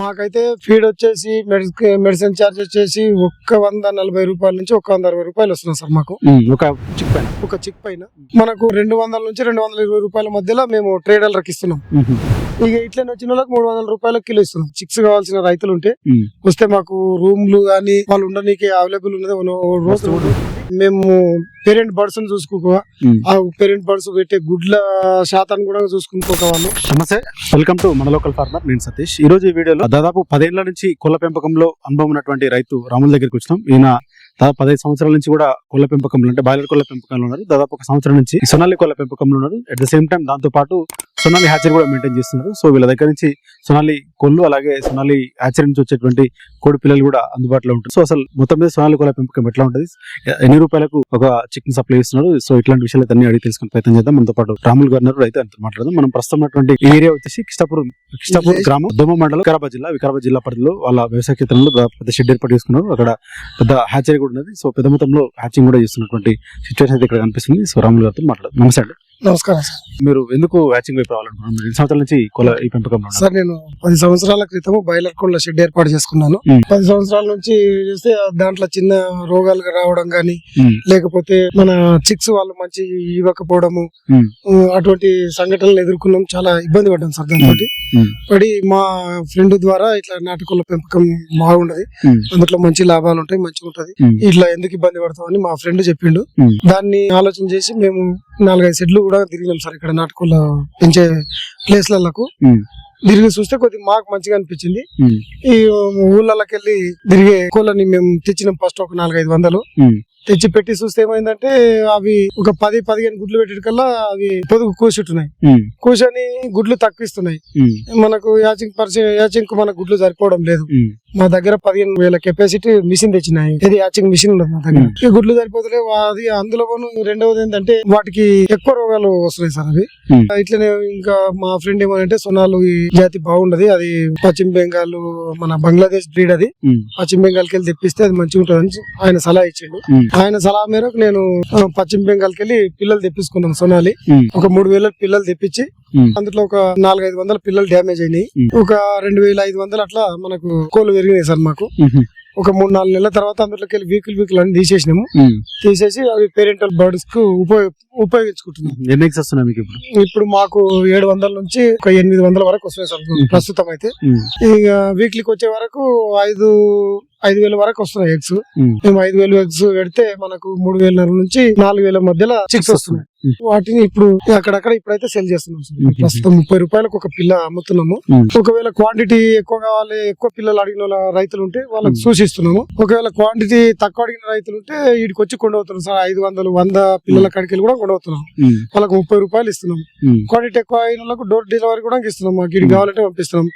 మాకైతే ఫీడ్ వచ్చేసి medicine medicine charge వచ్చేసి ఒక్క వంద నలభై రూపాయల నుంచి ఒక వంద అరవై రూపాయలు వస్తున్నాయి సార్ మాకు. ఒక చిక్ పైన. ఒక చిక్ పైన. మనకు రెండు వందల నుంచి రెండు వందల ఇరవై రూపాయల మధ్యలో మేము ట్రేడర్లకు ఇస్తున్నాం. ఇక ఇట్లా వచ్చిన వాళ్ళకి మూడు వందల రూపాయలకు కిలో ఇస్తున్నాం. చిక్స్ కావాల్సిన రైతులు ఉంటే వస్తే మాకు రూమ్లు కానీ వాళ్ళు ఉండడానికి అవైలబుల్ ఉన్నది రోజు మేము పేరెంట్ బర్డ్స్ చూసుకోక ఆ పేరెంట్ బర్డ్స్ పెట్టే గుడ్ల శాతాన్ని కూడా చూసుకుంటున్న. వాళ్ళు నమస్తే. వెల్కమ్ టు మన లోకల్ ఫార్మర్ నేను సతీష్. ఈ రోజు ఈ వీడియోలో దాదాపు పదేళ్ళ నుంచి కోళ్ళ పెంపకంలో అనుభవం ఉన్నటువంటి రైతు రాముల దగ్గరికి వచ్చినాం. ఈయన దాదాపు పదహైదు సంవత్సరాల నుంచి కూడా కోళ్ళ పెంపకంలో అంటే బాయిలర్ కోళ్ళ పెంపకంలో ఉన్నారు. దాదాపు ఒక సంవత్సరం నుంచి సొనాలి కోళ్ళ పెంపకంలో ఉన్నారు. అట్ ద సేమ్ టైం దాంతో పాటు సొనాలి హ్యాచరీ కూడా మెయింటైన్ చేస్తున్నారు. సో వీళ్ళ దగ్గర నుంచి సొనాలి కోళ్ళు అలాగే సొనాలి హ్యాచరీ నుంచి వచ్చేటువంటి కోడి పిల్లలు కూడా అందుబాటులో ఉంటారు సో అసలు మొత్తం మీద సొనాలి కోళ్ళ పెంపకం ఎట్లా ఉంటుంది? ఎన్ని రూపాయలకు ఒక చికెన్ సప్లై చేస్తున్నారు? సో ఇట్లాంటి విషయాలు అన్ని అడిగి తెలుసుకుని ప్రయత్నం చేద్దాం. మనతో పాటు రాములు గారు రైతు అంతా మాట్లాడదాం. మనం ప్రస్తుతం ఉన్నటువంటి ఏరియా వచ్చేసి కిష్టాపూర్ కిష్టాపూర్ గ్రామం దొమ్మ మండలం వికారాబాద్ జిల్లా వికారాబాద్ జిల్లా పరిధిలో వాళ్ళ వ్యవసాయ క్షేత్రంలో పెద్ద షెడ్ ఏర్పాటు చేసుకున్నారు. అక్కడ పెద్ద హ్యాచరీ కూడా ఉన్నది. సో పెద్ద మొత్తంలో హ్యాచింగ్ కూడా చేస్తున్నటువంటి సిచ్యువేషన్ అయితే ఇక్కడ కనిపిస్తుంది. సో రాములు గారితో మాట్లాడదాం. నమస్తే అండి. నమస్కారం సార్. మీరు ఎందుకు హ్యాచింగ్ వైపు రావాలనుకున్నారు ఎన్ని సంవత్సరాల నుంచి కోళ్ళ ఈ ఉన్నారు? సార్ నేను పది సంవత్సరాల క్రితం బాయిలర్ కోళ్ళ షెడ్ ఏర్పాటు చేసుకున్నాను. పది సంవత్సరాల నుంచి చూస్తే దాంట్లో చిన్న రోగాలు రావడం గానీ లేకపోతే మన చిక్స్ వాళ్ళు మంచి ఇవ్వకపోవడము అటువంటి సంఘటనలు ఎదుర్కొన్నాం. చాలా ఇబ్బంది పడ్డాం సార్ దాంతో పడి మా ఫ్రెండ్ ద్వారా ఇట్లా నాటుకోళ్ళ పెంపకం బాగుంటది ఉమ్, అందులో మంచి లాభాలు ఉంటాయి మంచిగా ఉంటది ఇట్లా ఎందుకు ఇబ్బంది పడతామని మా ఫ్రెండ్ చెప్పిండు. దాన్ని ఆలోచన చేసి మేము నాలుగైదు సెట్లు కూడా తిరిగినాం సార్ ఇక్కడ నాటుకోళ్ళ పెంచే ప్లేస్లకు తిరిగి చూస్తే కొద్దిగా మాకు మంచిగా అనిపించింది. ఈ ఊళ్ళకి వెళ్ళి తిరిగే కోళ్ళని మేము తెచ్చినాం ఫస్ట్ ఒక నాలుగైదు వందలు. తెచ్చి పెట్టి చూస్తే ఏమైందంటే అవి ఒక పది పదిహేను గుడ్లు పెట్టేటికల్లా అవి పొదుగు కూర్చుంటున్నాయి కూర్చొని గుడ్లు తక్కువిస్తున్నాయి. ఉమ్, మనకు యాచింగ్ పరిచయం యాచింగ్కు మన గుడ్లు సరిపోవడం లేదు. మా దగ్గర పదిహేను వేల కెపాసిటీ మిషన్ తెచ్చినాయి. ఇది యాచింగ్ మిషన్ ఉండదు మా దగ్గర. ఈ గుడ్లు సరిపోతలే అది అందులో రెండవది ఏంటంటే వాటికి ఎక్కువ రోగాలు వస్తున్నాయి సార్ అవి. ఉమ్, ఇట్లనే ఇంకా మా ఫ్రెండ్ ఏమంటే సొనాలు ఈ జాతి బాగుండదు. అది పశ్చిమ బెంగాల్ మన బంగ్లాదేశ్ బ్రీడ్ అది. ఉమ్, పశ్చిమ బెంగాల్కి వెళ్ళి తెప్పిస్తే అది మంచిగా ఉంటుందని ఆయన సలహా ఇచ్చిండు. ఆయన సలహా మేరకు నేను పశ్చిమ బెంగాల్కి వెళ్ళి పిల్లలు తెప్పించుకున్నాను సొనాలి. ఒక మూడు వేల పిల్లలు తెప్పించి అందులో ఒక నాలుగైదు వందల పిల్లలు డ్యామేజ్ అయినాయి. ఒక రెండు వేల ఐదు వందలు అట్లా మనకు కోళ్ళు పెరిగినాయి సార్ మాకు. ఒక మూడు నాలుగు నెలల తర్వాత అందులోకి వెళ్ళి వీకులు వీకులు అన్ని తీసేసినాము. తీసేసి అవి పేరెంటల్ బర్డ్స్కు ఉపయోగ ఉపయోగించుకుంటున్నాం. ఎన్ని ఎగ్స్ వస్తున్నాయి మీకు ఇప్పుడు? ఇప్పుడు మాకు ఏడు వందల నుంచి ఒక ఎనిమిది వందల వరకు వస్తున్నాయి సార్ ప్రస్తుతం అయితే. ఇక వీక్లీకి వచ్చే వరకు ఐదు ఐదు వేల వరకు వస్తున్నాయి ఎగ్స్ మేము. ఐదు వేలు ఎగ్స్ పెడితే మనకు మూడు వేల నుంచి నాలుగు వేల మధ్యలో చిక్స్ వస్తున్నాయి. వాటిని ఇప్పుడు అక్కడక్కడ ఇప్పుడైతే సెల్ చేస్తున్నాం. ప్రస్తుతం ముప్పై రూపాయలకు ఒక పిల్ల అమ్ముతున్నాము. ఒకవేళ క్వాంటిటీ ఎక్కువ కావాలి ఎక్కువ పిల్లలు అడిగిన రైతులు ఉంటే వాళ్ళకి మ్మ్. సూచిస్తున్నాము ఒకవేళ క్వాంటిటీ తక్కువ అడిగిన రైతులు ఉంటే వీడికి వచ్చి కొండవుతున్నాం సార్. ఐదు వందలు వంద పిల్లల కడికి కూడా కొండవుతున్నాం వాళ్ళకి ముప్పై రూపాయలు ఇస్తున్నాం. క్వాంటిటీ ఎక్కువ అయిన వాళ్ళకు డోర్ డెలివరీ కూడా ఇస్తున్నాం. మాకు ఇది మ్మ్. కావాలంటే పంపిస్తున్నాం.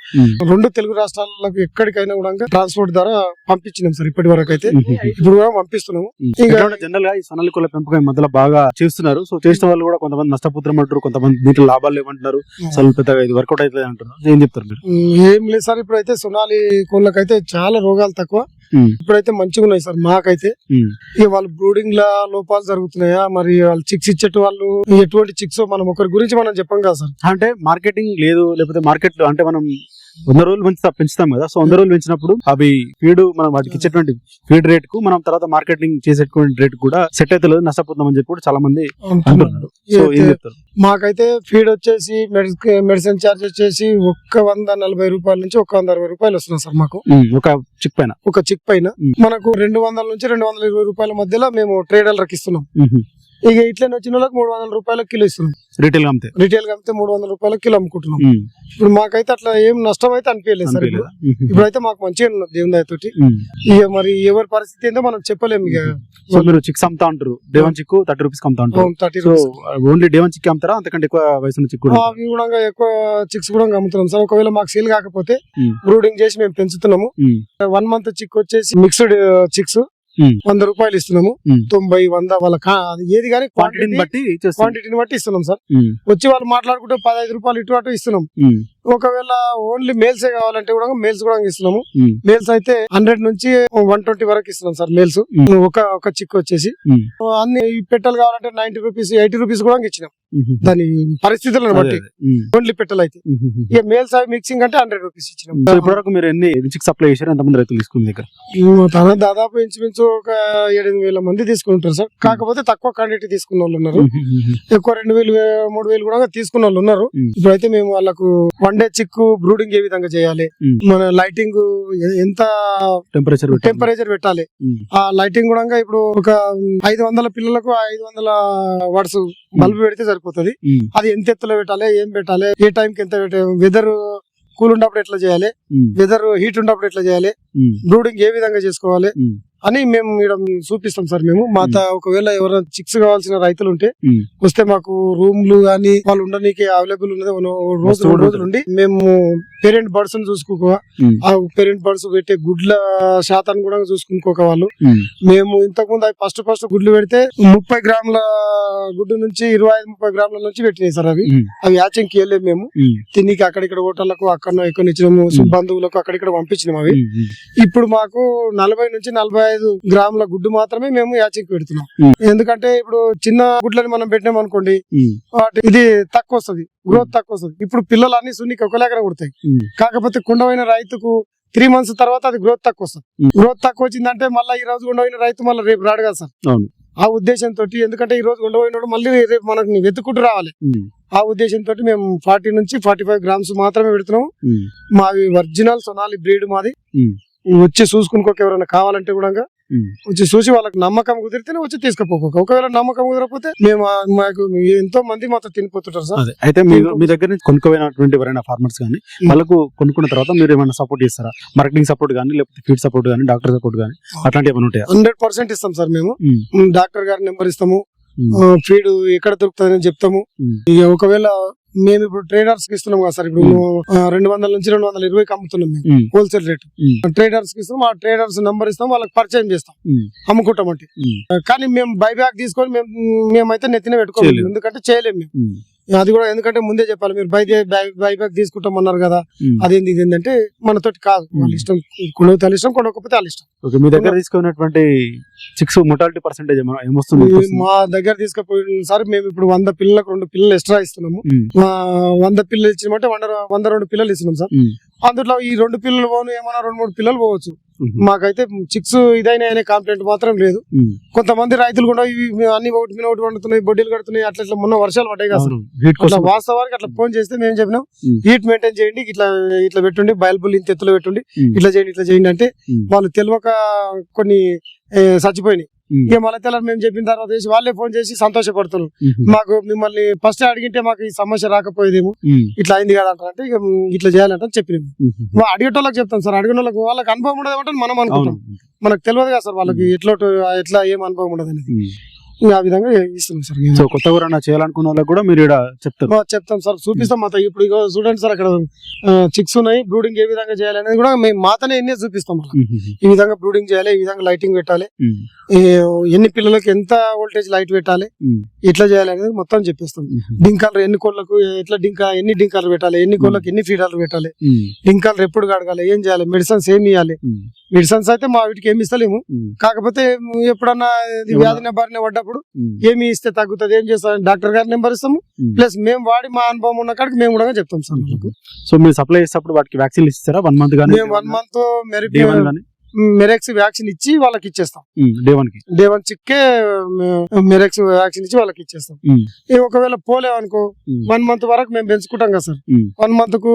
రెండు తెలుగు రాష్ట్రాలకు ఎక్కడికైనా కూడా ట్రాన్స్పోర్ట్ ద్వారా పంపించినాం సార్ ఇప్పటి వరకు అయితే. ఇప్పుడు కూడా పంపిస్తున్నాము. ఇంకా- జనరల్గా ఈ సొనాలి కోళ్ళ పెంపకం మధ్యలో బాగా చేస్తున్నారు. సో చేసిన వాళ్ళు కూడా కొంతమంది నష్టపోతున్నాం అంటారు కొంతమంది దీంట్లో లాభాలు లేవంటున్నారు. అసలు పెద్దగా ఇది వర్కౌట్ అవుతుంది అంటారు ఏం చెప్తారు మీరు? ఏం లేదు సార్ ఇప్పుడైతే సొనాలి కోళ్ళకైతే చాలా రోగాలు తక్కువ. ఇప్పుడైతే మంచిగా ఉన్నాయి సార్ మాకైతే. ఇక వాళ్ళు బ్రూడింగ్ లా లోపాలు జరుగుతున్నాయా? మరి వాళ్ళు చిక్స్ ఇచ్చేట వాళ్ళు ఎటువంటి చిక్స్ మనం ఒకరి గురించి మనం చెప్పం కదా సార్. అంటే మార్కెటింగ్ లేదు లేకపోతే మార్కెట్ అంటే మనం వంద రోజులు పెంచుతా పెంచుతాం కదా. సో వంద రోజులు పెంచినప్పుడు అవి ఫీడ్ మనం వాటికి ఇచ్చేటువంటి ఫీడ్ రేట్కు మనం తర్వాత మార్కెటింగ్ చేసేటువంటి రేట్ కూడా సెట్ అయితే లేదు నష్టపోతాం అని చెప్పి కూడా చాలా మంది అంటున్నారు. సో ఏం చెప్తారు? మాకైతే ఫీడ్ వచ్చేసి మెడిసిన్ ఛార్జ్ వచ్చేసి ఒక్క వంద నలభై రూపాయల నుంచి ఒక వంద అరవై రూపాయలు వస్తున్నాయి సార్ మాకు. ఒక చిక్ పైన. ఒక చిక్ పైన. మనకు రెండు వందల నుంచి రెండు వందల ఇరవై రూపాయల మధ్యలో మేము ట్రేడర్లకు ఇస్తున్నాం. ఉమ్, ఇక ఇట్లా వచ్చిన వాళ్ళకి మూడు వందల రూపాయలకు కిలో ఇస్తున్నాం. రీటైల్ అమ్మితే? రిటైల్ అమ్మితే మూడు వందల రూపాయలకు కిలో అమ్ముకుంటున్నాం. ఇప్పుడు మాకైతే అట్లా ఏం నష్టం అయితే అనిపించలేదు సార్ ఇప్పుడైతే మాకు మంచిగా ఉన్నది దేవుని ఉమ్. ఇక మరి ఎవరి పరిస్థితి ఏందో మనం చెప్పలేము ఇక. సో మీరు చిక్స్ అమ్ముతా అంటారు. Day one chick thirty rupees అమ్ముతా అంటారు. Thirty only day one chick అమ్ముతారా? అంతకంటే ఎక్కువ వయసు చిక్ కూడా ఉంటుందా? అవి కూడా ఎక్కువ చిక్స్ కూడా అమ్ముతున్నాం సార్. ఒకవేళ మాకు సేల్ కాకపోతే బ్రూడింగ్ చేసి మేము పెంచుతున్నాము. వన్ మంత్ చిక్ వచ్చేసి మిక్స్డ్ చిక్స్. వంద రూపాయలు ఇస్తున్నాము. తొంభై వంద వాళ్ళ ఏది కానీ క్వాంటిటీని క్వాంటిటీ బట్టి క్వాంటిటీని బట్టి ఇస్తున్నాం సార్. వచ్చి వాళ్ళు మాట్లాడుకుంటే పదహైదు రూపాయలు ఇటు అటు ఇస్తున్నాం. ఒకవేళ ఓన్లీ మేల్స్ కావాలంటే కూడా మేల్స్ కూడా ఇస్తున్నాము. మేల్స్ అయితే హండ్రెడ్ నుంచి వన్ ట్వంటీ వరకు ఇస్తున్నాం సార్ మేల్స్. ఒక ఒక చిక్ వచ్చేసి. అన్ని పెట్టెలు కావాలంటే నైన్టీ రూపీస్ ఎయిటీ రూపీస్ కూడా ఇచ్చినాం. దాని పరిస్థితులను బట్టి. ఓన్లీ పెట్టెలు అయితే. ఇక మేల్స్ అవి మిక్సింగ్ అంటే హండ్రెడ్ రూపీస్ ఇచ్చినాం. సో ఇప్పటివరకు మీరు ఎన్ని సప్లై చేశారు? ఎంతమంది రైతులు తీసుకుని దగ్గర తన దాదాపు ఇంచుమించు ఒక ఏడెనిమిది వేల మంది తీసుకుంటారు సార్. కాకపోతే తక్కువ క్వాంటిటీ తీసుకున్న వాళ్ళు ఉన్నారు. ఎక్కువ రెండు వేలు మూడు వేలు కూడా తీసుకున్న వాళ్ళు ఉన్నారు. ఇప్పుడైతే మేము వాళ్ళకు వన్ డే చిక్కు బ్రూడింగ్ ఏ విధంగా చేయాలి. మన లైటింగ్ ఎంత టెంపరేచర్ టెంపరేచర్ పెట్టాలి? ఆ లైటింగ్ కూడా ఇప్పుడు ఒక ఐదు వందల పిల్లలకు ఐదు వందల వాట్స్ బల్బ్ పెడితే సరిపోతుంది. అది ఎంత ఎత్తులో పెట్టాలి? ఏం పెట్టాలి? ఏ టైం కి ఎంత పెట్టాలి? వెదర్ కూల్ ఉన్నప్పుడు ఎట్లా చేయాలి? వెదర్ హీట్ ఉన్నప్పుడు ఎట్లా చేయాలి? బ్రూడింగ్ ఏ విధంగా చేసుకోవాలి? అని మేము ఇక్కడ చూపిస్తాం సార్ మేము. మా త- ఒకవేళ ఎవరైనా చిక్స్ కావాల్సిన రైతులు ఉంటే. వస్తే మాకు రూమ్లు గానీ వాళ్ళు ఉండడానికి అవైలబుల్ ఉన్నది. రోజు రెండు రోజులు ఉండి మేము పేరెంట్ బర్డ్స్ చూసుకోక ఆ పేరెంట్ బర్డ్స్ పెట్టే గుడ్ల శాతాన్ని కూడా చూసుకునుకోక వాళ్ళు. మేము. ఇంతకు ముందు ఫస్ట్ ఫస్ట్ గుడ్లు పెడితే ముప్పై గ్రాముల గుడ్డు నుంచి ఇరవై ఐదు ముప్పై గ్రాముల నుంచి పెట్టినాయి సార్ అవి. అవి యాచింగ్ వెళ్ళలేము మేము. తినికి అక్కడిక్కడ హోటళ్ళకు అక్కడ ఇక్కడ ఇచ్చినాము మ్మ్. బంధువులకు అక్కడిక్కడ పంపించినాము అవి. ఇప్పుడు మాకు నలభై నుంచి నలభై ఐదు గ్రాముల గుడ్డు మాత్రమే మేము యాచింగ్ పెడుతున్నాం. ఎందుకంటే ఇప్పుడు చిన్న గుడ్లని మనం పెట్టినాం అనుకోండి వాటి ఇది తక్కువ వస్తుంది గ్రోత్ తక్కువ వస్తుంది ఇప్పుడు పిల్లలు అన్ని సున్నికి ఒకలేకనే కొడతాయి కాకపోతే కుండమైన రైతుకు త్రీ మంత్స్ తర్వాత అది గ్రోత్ తక్కువ వస్తుంది. గ్రోత్ తక్కువ వచ్చిందంటే మళ్ళీ ఈ రోజు ఉండమైన రైతు మళ్ళీ రేపు రాడు కదా సార్. ఆ ఉద్దేశంతో ఎందుకంటే ఈ రోజు ఉండబోయినాడు మళ్ళీ రేపు మనకు వెతుకుంటూ రావాలి. ఆ ఉద్దేశంతో మేము ఫార్టీ నుంచి ఫార్టీ ఫైవ్ గ్రామ్స్ మాత్రమే పెడుతున్నాం. మావి ఒరిజినల్ సొనాలి బ్రీడ్ మాది. వచ్చి చూసుకునుకోక ఎవరైనా కావాలంటే కూడా వచ్చి చూసి వాళ్ళకి నమ్మకం కుదిరితేనే వచ్చి తీసుకుపోక ఒకవేళ నమ్మకం కుదరకపోతే మేము మాకు ఎంతో మంది మాతో తినిపోతుంటారు సార్. అయితే మీ మీ దగ్గర నుంచి కొనుక్కోపోయినటువంటి ఎవరైనా ఫార్మర్స్ కానీ వాళ్ళకు కొనుక్కున్న తర్వాత మీరు ఏమైనా సపోర్ట్ చేస్తారా? మార్కెటింగ్ సపోర్ట్ కానీ లేకపోతే ఫీడ్ సపోర్ట్ కానీ డాక్టర్ సపోర్ట్ కానీ అట్లాంటి ఏమైనా ఉంటాయా? హండ్రెడ్ పర్సెంట్ ఇస్తాం సార్ మేము. డాక్టర్ గారి నెంబర్ ఇస్తాము. ఫీడ్ ఎక్కడ దొరుకుతుందని చెప్తాము. ఉమ్, ఇక ఒకవేళ మేము ఇప్పుడు ట్రేడర్స్కి ఇస్తున్నాం కదా సార్ ఇప్పుడు ఆ, రెండు వందల నుంచి రెండు వందల ఇరవై అమ్ముతున్నాం మేము హోల్సేల్ రేట్ ట్రేడర్స్కి ఇస్తాం ఆ ట్రేడర్స్ నెంబర్ ఇస్తాం వాళ్ళకి పరిచయం చేస్తాం. అమ్ముకుంటాం అంటే. కానీ మేము బైబ్యాక్ తీసుకొని మేము మేమైతే నెత్తిన పెట్టుకోలేము చేయలేము. ఎందుకంటే చేయలేము మేము. అది కూడా ఎందుకంటే ముందే చెప్పాలి మీరు బై బైబ్యాక్ తీసుకుంటాం అన్నారు కదా. అదేంది ఇది ఏంటంటే మనతోటి కాదు. వాళ్ళ ఇష్టం వాళ్ళ ఇష్టం కొనకపోతే వాళ్ళ ఇష్టం. ఓకే మీ దగ్గర తీసుకున్నటువంటి సిక్స్ మొటాలిటీ పర్సెంటేజ్ ఏమొస్తుంది మా దగ్గర తీసుకుపోయిన సార్ మేము ఇప్పుడు వంద పిల్లలకు రెండు పిల్లలు ఎక్స్ట్రా ఇస్తున్నాము. వంద పిల్లలు ఇచ్చినామంటే వంద వంద రెండు పిల్లలు ఇస్తున్నాం సార్. అందులో ఈ రెండు పిల్లలు పోను ఏమన్నా రెండు మూడు పిల్లలు పోవచ్చు. మాకైతే చిక్స్ ఇదైనా అనే కంప్లైంట్ మాత్రం లేదు. కొంతమంది రైతులు కూడా ఇవి అన్ని ఒకటి మీద ఒకటి వండుతున్నాయి బొడ్డీలు కడుతున్నాయి అట్లా ఇట్లా మొన్న వర్షాలు పడ్డాయి కదా అట్లా వాస్తవానికి అట్లా ఫోన్ చేస్తే మేము చెప్పినాం. హీట్ మెయింటైన్ చేయండి ఇట్లా ఇట్లా పెట్టుండి బయల్బుల్ ఇంత ఎత్తులో పెట్టుండి ఇట్లా చేయండి ఇట్లా చేయండి అంటే వాళ్ళు తెలియక కొన్ని చచ్చిపోయినాయి. ఇక మళ్ళీ తెల్లారి మేము చెప్పిన తర్వాత చేసి వాళ్ళే ఫోన్ చేసి సంతోషపడుతున్నారు. ఉమ్, మాకు మిమ్మల్ని ఫస్ట్ అడిగింటే మాకు ఈ సమస్య రాకపోయేదేమో. ఉమ్, ఇట్లా అయింది కదా అంటారంటే ఇక ఇట్లా చేయాలంటే చెప్పినాం. ఉమ్, మా అడిగేటోళ్ళకి చెప్తాం సార్. అడిగిన వాళ్ళకి వాళ్ళకి అనుభవం ఉండదు అంటే మనం అనుకుంటాం. మనకు తెలియదు కదా సార్ వాళ్ళకి ఎట్లా ఎట్లా ఏం అనుభవం ఉండదు అనేది. ఇంకా ఆ విధంగా ఇస్తున్నాం సార్ మేము. సో కొత్త ఎవరైనా చేయాలనుకున్న వాళ్ళకి కూడా మీరు ఇక్కడ చెప్తారు. మా చెప్తాం సార్. చూపిస్తాం మాత. ఇప్పుడు ఇగో చూడండి సార్ అక్కడ చిక్స్ ఉన్నాయి. బ్రూడింగ్ ఏ విధంగా చేయాలి అనేది కూడా మేము మాతనే ఎన్నే చూపిస్తాం వాళ్ళకి. ఈ విధంగా బ్రూడింగ్ చేయాలి ఈ విధంగా లైటింగ్ పెట్టాలి. ఎన్ని పిల్లలకి ఎంత వోల్టేజ్ లైట్ పెట్టాలి ఎట్లా చేయాలి అనేది మొత్తం చెప్పిస్తాం. డింకాలు ఎన్ని కోళ్ళకు ఎట్లా డింకా ఎన్ని డింకాలు పెట్టాలి ఎన్ని కోళ్ళకి ఎన్ని ఫీడర్లు పెట్టాలి డింకాలు ఎప్పుడు కడగాలి ఏం చేయాలి మెడిసిన్స్ ఏమి ఇవ్వాలి మెడిసిన్స్ అయితే మా వీటికి ఏమి ఇస్తలేము. కాకపోతే ఎప్పుడన్నా ఇది ఏమన్నా- వ్యాధిన బారిన పడ్డప్పుడు ఉమ్, ఏమి ఇస్తే తగ్గుతుంది ఏం చేస్తాం డాక్టర్ గారి నెంబర్ ఇస్తాము. ప్లస్ మేము వాడి మా అనుభవం ఉన్న కాడికి మేము కూడా చెప్తాం సార్ వాళ్ళకు సో మీరు సప్లై చేసేటప్పుడు వాటికి వ్యాక్సిన్ ఇస్తారా? వన్ మంత్ కానీ మేము వన్ మంత్ కానీ మెరెక్స్ వ్యాక్సిన్ ఇచ్చి వాళ్ళకి ఇచ్చేస్తాం. డే వన్కి. డే వన్ చిక్కే మెరెక్స్ వ్యాక్సిన్ ఇచ్చి వాళ్ళకి ఇచ్చేస్తాం. ఒకవేళ పోలేమనుకో ఉమ్, వన్ మంత్ వరకు మేము పెంచుకుంటాం కదా సార్. వన్ మంత్కు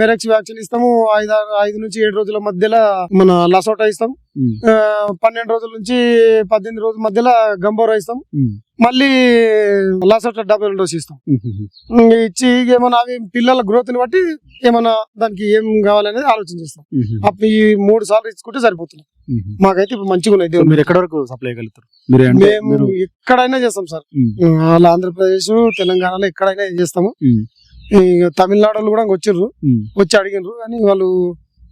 మెరెక్స్ వ్యాక్సిన్ ఇస్తాము ఐదు ఐదు నుంచి ఏడు రోజుల మధ్యలో మన లసోటా ఇస్తాం పన్నెండు రోజుల నుంచి పద్దెనిమిది రోజుల మధ్యలో గంబోరా ఇస్తాం. మళ్ళీ లసోటా డబుల్ డోస్ ఇస్తాం. ఉమ్, ఉమ్, ఇంక ఇచ్చి ఏమన్నా అవి పిల్లల గ్రోత్ని బట్టి ఏమన్నా దానికి ఏం కావాలనేది ఆలోచన చేస్తాం. అప్పుడు ఈ మూడు సార్లు ఇచ్చుకుంటే సరిపోతుంది. మాకైతే ఇప్పుడు మంచిగా ఉన్నాయి. మీరు ఎక్కడి వరకు సప్లై అంటే మేము ఎక్కడైనా చేస్తాం సార్. వాళ్ళ ఆంధ్రప్రదేశ్ తెలంగాణలో ఎక్కడైనా చేస్తాము. తమిళనాడు కూడా వచ్చిర్రు. వచ్చి అడిగినారు కానీ వాళ్ళు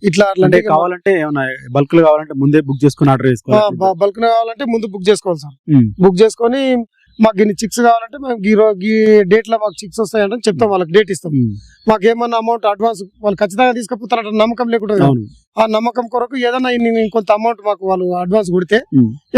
ఇట్లా అట్లా అంటే కావాలంటే ఏమన్నా బల్క్లో కావాలంటే ముందే బుక్ చేసుకుని ఆర్డర్ చేసుకోవాలి. బల్క్ కావాలంటే ముందు బుక్ చేసుకోవాలి సార్. బుక్ చేసుకొని మాకు ఇన్ని చిక్స్ కావాలంటే మేము ఈ రో- ఈ డేట్లో మాకు చిక్స్ వస్తాయంటే చెప్తాం వాళ్ళకి డేట్ ఇస్తాం. మాకు ఏమన్నా అమౌంట్ అడ్వాన్స్ వాళ్ళు ఖచ్చితంగా తీసుకుపోతారంటే నమ్మకం లేకుండా ఆ నమ్మకం కొరకు ఏదైనా ఇన్ని కొంత అమౌంట్ మాకు వాళ్ళు అడ్వాన్స్ కొడితే.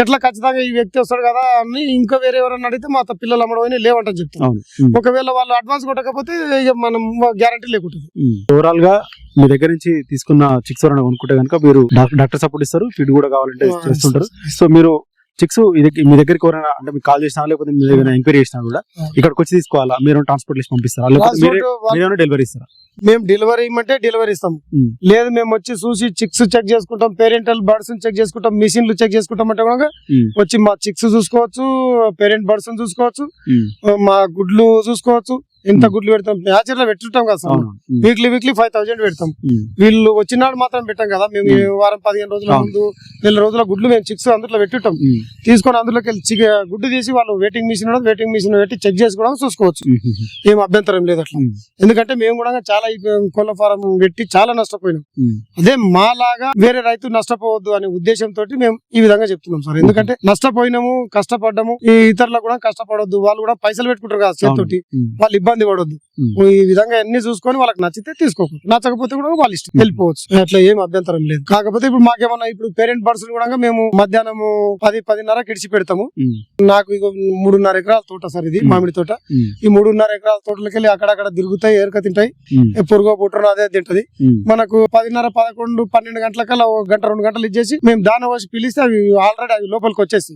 ఎట్లా ఖచ్చితంగా ఈ వ్యక్తి వస్తాడు కదా అని ఇంకా వేరే ఎవరైనా అడిగితే మా పిల్లలు అమ్మడం లేవంటని చెప్తాం. ఒకవేళ వాళ్ళు అడ్వాన్స్ కొట్టకపోతే మనం గ్యారంటీ లేకుంటుంది. ఓవరాల్గా మీ దగ్గర నుంచి తీసుకున్న చిక్స్ కొనుక్కుంటే కనుక మీరు డాక్- డాక్టర్ సపోర్ట్ ఇస్తారు ఫీడ్ కూడా కావాలంటే చేస్తుంటారు. సో మీరు చిక్స్ ఇది మీ దగ్గరికి ఎవరైనా అంటే మీకు కాల్ చేసినా లేకపోతే మీ దగ్గర ఎంక్వైరీ చేసినా కూడా ఇక్కడికి వచ్చి తీసుకోవాలా మీరు ట్రాన్స్పోర్ట్ చేసి పంపిస్తారా లేకపోతే డెలివరీ ఇస్తారా మేము డెలివరీ ఇవ్వమంటే డెలివరీ ఇస్తాం. లేదు మేము వచ్చి చూసి చిక్స్ చెక్ చేసుకుంటాం పేరెంటల్ బర్డ్స్ చెక్ చేసుకుంటాం మిషన్లు చెక్ చేసుకుంటాం అంటే కూడా. వచ్చి మా చిక్స్ చూసుకోవచ్చు పేరెంట్ బర్డ్స్ చూసుకోవచ్చు. మా గుడ్లు చూసుకోవచ్చు ఎంత గుడ్లు పెడతాం? న్యాచురల్ పెట్టుంటాం కదా sir. Weekly weekly five thousand పెడతాం. వీళ్ళు వచ్చినాడు మాత్రం పెట్టాం కదా. మేము వారం పదిహేను రోజుల. ముందు నెల రోజుల గుడ్లు మేము చిక్స్ అందులో పెట్టుంటాం. తీసుకొని అందులోకి వెళ్ళి గుడ్డు తీసి వాళ్ళు వెయిటింగ్ మిషన్ వెయిటింగ్ మిషన్ పెట్టి చెక్ చేసుకోవడం చూసుకోవచ్చు. ఏం అభ్యంతరం లేదు అట్లా. ఎందుకంటే మేము కూడా చాలా కోళ్ళ ఫారం పెట్టి చాలా నష్టపోయినాం. అదే మాలాగా వేరే రైతు నష్టపోవద్దు అనే ఉద్దేశంతో మేము ఈ విధంగా చెప్తున్నాం సార్. ఎందుకంటే నష్టపోయినాము కష్టపడ్డాము ఈ ఇతరులకు కూడా కష్టపడొద్దు. వాళ్ళు కూడా పైసలు పెట్టుకుంటారు కదా చేతితోటి. వాళ్ళు ఇబ్బంది పడొద్దు. ఈ విధంగా అన్ని చూసుకొని వాళ్ళకి నచ్చితే తీసుకోకూడదు నచ్చకపోతే కూడా వాళ్ళ ఇష్టం. వెళ్ళిపోవచ్చు. అట్లా ఏం అభ్యంతరం లేదు. కాకపోతే ఇప్పుడు మాకేమన్నా ఇప్పుడు పేరెంట్ బర్డ్స్ కూడా మేము మధ్యాహ్నం పది పదిన్నర కిడిచి పెడతాము. నాకు ఇగో మూడున్నర ఎకరాల తోట సార్ ఇది. మామిడి తోట. ఈ మూడున్నర ఎకరాల తోటలకి వెళ్ళి అక్కడక్కడ తిరుగుతాయి ఏరక తింటాయి. పురుగో పుట్టరు అదే తింటది. మనకు పదిన్నర పదకొండు పన్నెండు గంటలకల్లా ఒక గంట రెండు గంటలు ఇచ్చేసి మేము దాన వచ్చి పిలిస్తే అవి ఆల్రెడీ అవి లోపలికి వచ్చేసి.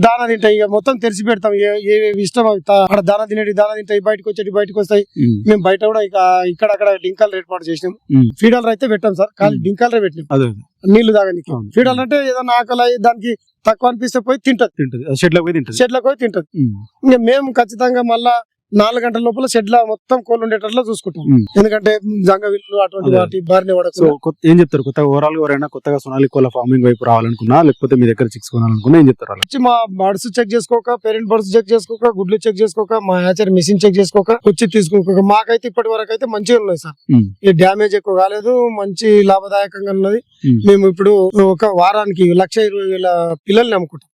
దాన తింటాయి. ఇక మొత్తం తెరిచి పెడతాం. ఏ- ఇష్టం అవి అక్కడ దాన తినేటి దాన తింటాయి బయటకు వచ్చేటి బయటకు వస్తాయి. మేము బయట కూడా ఇక ఇక్కడ అక్కడ డింకాలు ఏర్పాటు చేసినాం ఉమ్. ఫీడర్లు అయితే పెట్టాం సార్ కానీ ఉమ్. డింకాలే పెట్టినాం నీళ్ళు తాగనికి. ఫీడర్లు అంటే ఏదైనా ఆకలి అయ్యి దానికి తక్కువ అనిపిస్తే పోయి తింటది తింటది షెడ్లో పోయి తింటది షెడ్లకు పోయి తింటది. ఇంకా మేము ఖచ్చితంగా మళ్ళా నాలుగు గంటల లోపల షెడ్ల మొత్తం కోళ్ళు ఉండేటట్లు చూసుకుంటాం. ఎందుకంటే జంగవిల్లు అటువంటి. వాటి బారిన పడకుండా కొత్త ఏం చెప్తారు కొత్తగా ఓవరాల్ ఎవరైనా కొత్తగా సొనాలి కోళ్ళ ఫార్మింగ్ వైపు రావాలనుకున్నా లేకపోతే మీ దగ్గర చిక్స్ కొనాలనుకున్నా ఏం చెప్తారు వచ్చి మా బర్డ్స్ చెక్ చేసుకోక పేరెంట్ బర్డ్స్ చెక్ చేసుకోక గుడ్లు చెక్ చేసుకోక మా హ్యాచర్ మిషన్ చెక్ చేసుకోక వచ్చి తీసుకోక మాకైతే ఇప్పటి వరకు అయితే మంచిగా ఉన్నాయి సార్. ఈ డ్యామేజ్ ఎక్కువ కాలేదు మంచి లాభదాయకంగా ఉన్నది. మేము ఇప్పుడు ఒక వారానికి లక్ష ఇరవై వేల పిల్లల్ని అమ్ముకుంటాం.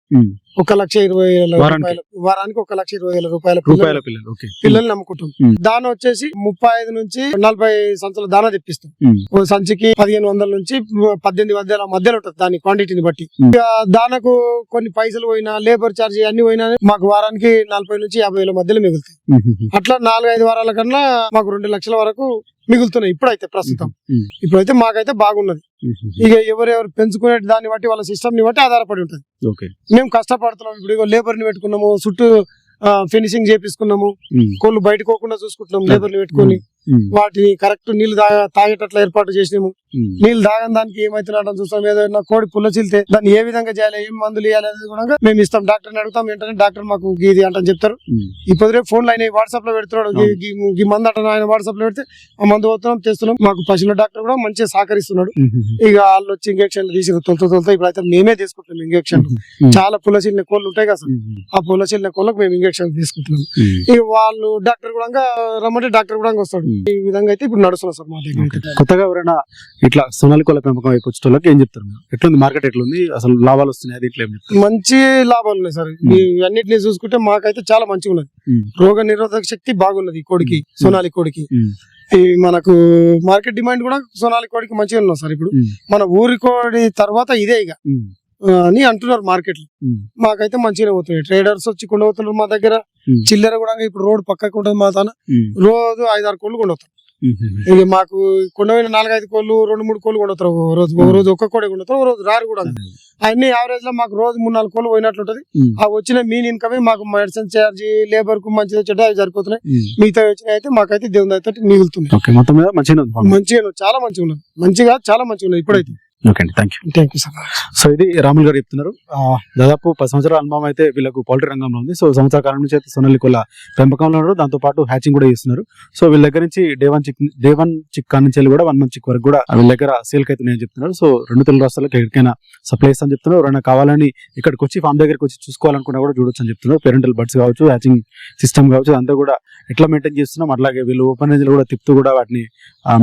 ఒక లక్ష ఇరవై వేల? రూపాయల వారానికి? ఒక లక్ష ఇరవై వేల రూపాయల పిల్లలు- రూపాయల పిల్లలు ఓకే పిల్లల్ని నమ్ముకుంటాం. ఉమ్. దాన వచ్చేసి ముప్పై ఐదు నుంచి నలభై సంచుల దానా తెప్పిస్తాం. సంచికి పదిహేను వందల నుంచి పద్దెనిమిది వందల మధ్యలో ఉంటుంది దాని క్వాంటిటీని బట్టి. దానకు కొన్ని పైసలు పోయినా లేబర్ ఛార్జ్ అన్ని పోయినా మాకు వారానికి నలభై నుంచి యాభై వేల మధ్యలో మిగులుతాయి. అట్లా నాలుగైదు వారాల కన్నా మాకు రెండు లక్షల వరకు మిగులుతున్నాయి ఇప్పుడైతే ప్రస్తుతం. ఇప్పుడైతే మాకైతే బాగున్నది. ఇక ఎవరెవరు పెంచుకునే దాన్ని బట్టి వాళ్ళ సిస్టమ్ని బట్టి ఆధారపడి ఉంటుంది. మేము కష్టపడుతున్నాం. ఇప్పుడు లేబర్ని పెట్టుకున్నాము చుట్టూ ఫినిషింగ్ చేపిస్తున్నాము. కోళ్ళు బయట పోకుండా చూసుకుంటున్నాం లేబర్ని పెట్టుకొని. వాటిని కరెక్ట్ నీళ్ళు తాగ తాగేటట్లు ఏర్పాటు చేసినాము. నీళ్ళు తాగని దానికి ఏమైతున్నాడని చూస్తాం ఏదైనా కోడి పుల్ల చీలితే దాన్ని ఏ విధంగా చేయాలి ఏం మందులు ఇవ్వాలి అనేది కూడా మేము ఇస్తాం డాక్టర్ని అడుగుతాం వెంటనే డాక్టర్ మాకు ఇది అంటని చెప్తారు. ఇప్పుడు రేపు ఫోన్లో ఆయన వాట్సాప్లో పెడుతున్నాడు ఈ- మందు అంటాను ఆయన వాట్సాప్లో పెడితే ఆ మందు పోతున్నాం తెస్తున్నాం మాకు పశువుల డాక్టర్ కూడా మంచిగా సహకరిస్తున్నాడు. ఇక వాళ్ళు వచ్చి ఇంజక్షన్లు తీసి తొలుత తొలుత ఇప్పుడు అయితే మేమే తీసుకుంటున్నాం ఇంజక్షన్. చాలా పుల్ల కోళ్ళు ఉంటాయి కదా. ఆ పుల్ల కోళ్ళకు మేము ఇంజక్షన్ తీసుకుంటున్నాం. ఇక వాళ్ళు డాక్టర్ కూడా రమ్మంటే డాక్టర్ కూడా వస్తాడు. ఈ విధంగా అయితే ఇప్పుడు నడుస్తున్నాం సార్ మా దగ్గర. కొత్తగా ఎవరైనా ఇట్లా సోనాలి కోళ్ళ పెంపకం వైపు వచ్చే వాళ్ళకి ఏం చెప్తారు మీరు? ఎట్లుంది? మార్కెట్ ఎట్లుంది? అసలు లాభాలు వస్తున్నాయి? అది ఇట్లా ఏం చెప్తారు? మంచి లాభాలు ఉన్నాయి సార్. అన్నిటిని చూసుకుంటే మాకైతే చాలా మంచిగా ఉన్నది. రోగ నిరోధక శక్తి బాగున్నది ఈ కోడికి సోనాలి కోడికి. మనకు మార్కెట్ డిమాండ్ కూడా సోనాలి కోడికి మంచిగా ఉన్నది సార్ ఇప్పుడు. మన ఊరి కోడి తర్వాత ఇదే ఇక. అని అంటున్నారు మార్కెట్లో. మాకైతే మంచిగానే పోతుంది ట్రేడర్స్ వచ్చి కొండవుతున్నారు మా దగ్గర. చిల్లర కూడా ఇప్పుడు రోడ్ పక్కకు ఉంటుంది మా తాన. రోజు ఐదారు కోళ్ళు కొండవుతారు ఇక మాకు కొండపోయిన నాలుగైదు కోళ్ళు రెండు మూడు కోళ్ళు కొండవుతారు ఒక రోజు ఒక రోజు ఒక్క కోడి కొండవుతారు ఒక రోజు రారు కూడా అన్ని యావరేజ్లో మాకు రోజు మూడు నాలుగు కోళ్ళు పోయినట్లుంటది ఉమ్. ఆ వచ్చిన మీన్ ఇన్కమ్ మాకు మెడిసిన్ ఛార్జ్ లేబర్కు మంచిది చెడ్డ అవి సరిపోతున్నాయి. మిగతా వచ్చినాయి అయితే మాకైతే దేవుని అయితే మిగులుతుంది మంచిగా చాలా మంచిగా ఉన్నది మంచిగా చాలా మంచిగా ఉన్నది ఇప్పుడైతే. ఓకే అండి. Thank you thank you sir. So ఇది రాములు గారు చెప్తున్నారు. దాదాపు పది సంవత్సరాల అనుభవం అయితే వీళ్ళకు పౌల్ట్రీ రంగంలో ఉంది. సో సంవత్సరాల కాలం నుంచి అయితే సొనల్లి కొల్ల పెంపకంలో ఉన్నారు. దాంతో పాటు హ్యాచింగ్ కూడా చేస్తున్నారు. సో వీళ్ళ దగ్గర నుంచి day one chick day one chick నుంచి కూడా వన్ మంత్ చిక్ వరకు కూడా వీళ్ళ దగ్గర సేల్ అయితే నేను చెప్తున్నారు. సో రెండు తెలుగు రాష్ట్రాలకు ఎక్కడికైనా సప్లై చేస్తాను చెప్తున్నారు. ఎవరైనా కావాలని ఇక్కడికి వచ్చి ఫామ్ దగ్గరికి వచ్చి చూసుకోవాలనుకున్నా కూడా చూడొచ్చు అని చెప్తున్నారు. పేరెంటల్ బడ్స్ కావచ్చు హ్యాచింగ్ సిస్టమ్ కావచ్చు అంతా కూడా ఎట్లా మెయింటైన్ చేస్తున్నాం అట్లాగే వీళ్ళు ఓపెన్ రేంజ్ కూడా తిప్పుతూ కూడా వాటిని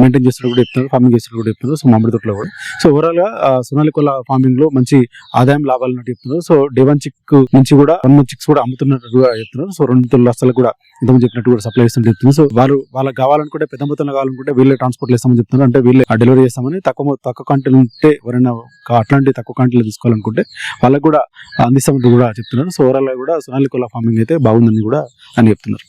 మెయింటైన్ చేస్తున్నారు కూడా చెప్తున్నారు. ఫార్మింగ్ చేస్తున్నారు కూడా చెప్తున్నారు. సో మామిడి తోటలో కూడా. సో ఓవరాల్ ఓవరాల్గా కోళ్ళ ఫార్మింగ్లో మంచి ఆదాయం లాభాలు చెప్తున్నారు. సో డే వన్ చిక్ నుంచి కూడా వన్ మంత్ చిక్స్ కూడా అమ్ముతున్నట్టు చెప్తున్నారు. సో రెండు తొలి లక్షలకు కూడా ఇంతకుముందు చెప్పినట్టు కూడా సప్లై చేస్తుంటే చెప్తున్నారు. సో వాళ్ళు వాళ్ళకి కావాలనుకుంటే పెద్ద మొత్తంలో కావాలనుకుంటే వీళ్ళే ట్రాన్స్పోర్ట్ చేస్తామని చెప్తున్నారు. అంటే వీళ్ళే డెలివరీ చేస్తామని తక్కువ తక్కువ కంటెంట్ ఉంటే ఎవరైనా అట్లాంటి తక్కువ క్వాంటిటీలో తీసుకోవాలనుకుంటే వాళ్ళకి కూడా అందిస్తామని కూడా చెప్తున్నారు. సో ఓవరాల్గా కూడా సొనాలి కోళ్ళ ఫార్మింగ్ అయితే బాగుందని కూడా అని చెప్తున్నారు.